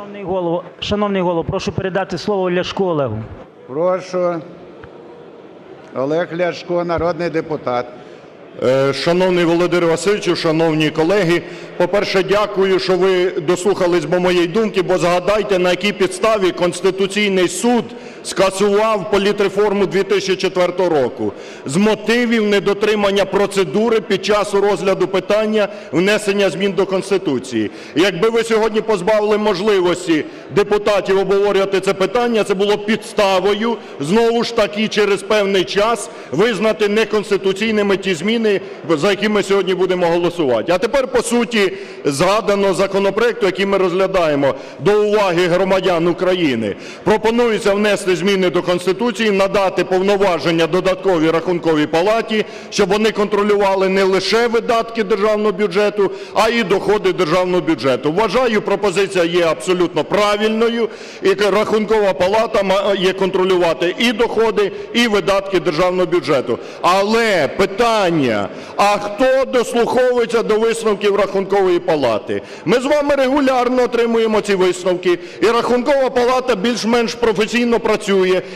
Шановний голово, шановний голово, прошу передати слово Ляшку Олегу. Прошу. Олег Ляшко, народний депутат. Е, Шановний Володимир Васильовичу, шановні колеги, по-перше, дякую, що ви дослухались до моєї думки, бо згадайте, на якій підставі Конституційний суд скасував політреформу 2004 року з мотивів недотримання процедури під час розгляду питання внесення змін до Конституції. Якби ви сьогодні позбавили можливості депутатів обговорювати це питання, це було підставою знову ж таки через певний час визнати неконституційними ті зміни, за які ми сьогодні будемо голосувати. А тепер по суті згаданого законопроекту, який ми розглядаємо, до уваги громадян України. Пропонується внести зміни до Конституції, надати повноваження додатковій Рахунковій палаті, щоб вони контролювали не лише видатки державного бюджету, а й доходи державного бюджету. Вважаю, пропозиція є абсолютно правильною, і Рахункова палата має контролювати і доходи, і видатки державного бюджету. Але питання, а хто дослуховується до висновків Рахункової палати? Ми з вами регулярно отримуємо ці висновки, і Рахункова палата більш-менш професійно працює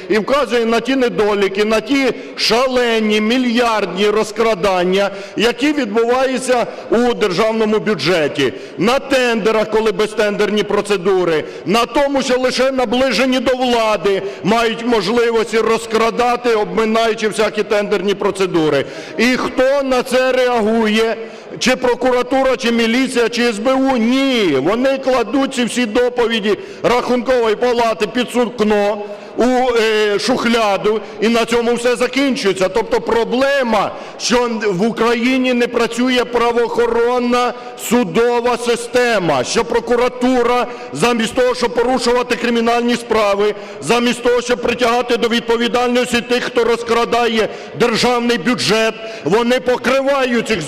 і вказує на ті недоліки, на ті шалені мільярдні розкрадання, які відбуваються у державному бюджеті, на тендерах, коли безтендерні процедури, на тому, що лише наближені до влади мають можливості розкрадати, обминаючи всякі тендерні процедури. І хто на це реагує? Чи прокуратура, чи міліція, чи СБУ? Ні. Вони кладуть ці всі доповіді Рахункової палати під сукно, у е, шухляду, і на цьому все закінчується. Тобто проблема, що в Україні не працює правоохоронна судова система, що прокуратура замість того, щоб порушувати кримінальні справи, замість того, щоб притягати до відповідальності тих, хто розкрадає державний бюджет, вони покривають цих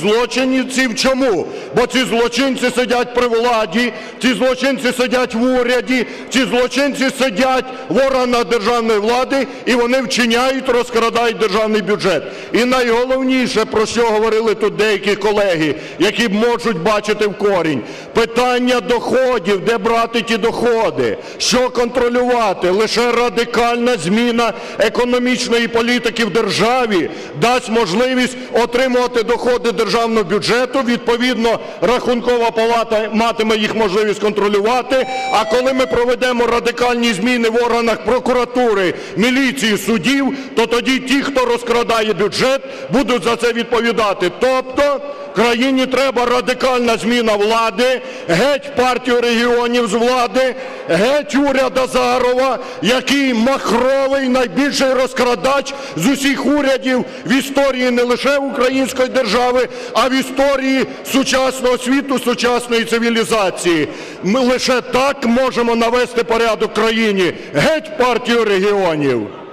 злочинців. Чому? Бо ці злочинці сидять при владі, ці злочинці сидять в уряді, ці злочинці сидять в органах державної влади і вони вчиняють, розкрадають державний бюджет. І найголовніше, про що говорили тут деякі колеги, які можуть бачити в корінь, питання доходів, де брати ті доходи, що контролювати. Лише радикальна зміна економічної політики в державі дасть можливість отримувати доходи державного бюджету, відповідно Рахункова палата матиме їх можливість контролювати, а коли ми проведемо радикальні зміни в органах прокуратури, міліції, судів, то тоді ті, хто розкрадає бюджет, будуть за це відповідати. Тобто країні треба радикальна зміна влади, геть партію регіонів з влади, геть уряд Азарова, який махровий, найбільший розкрадач з усіх урядів в історії не лише української держави, а в історії сучасного світу, сучасної цивілізації. Ми лише так можемо навести порядок країні. Геть партію регіонів.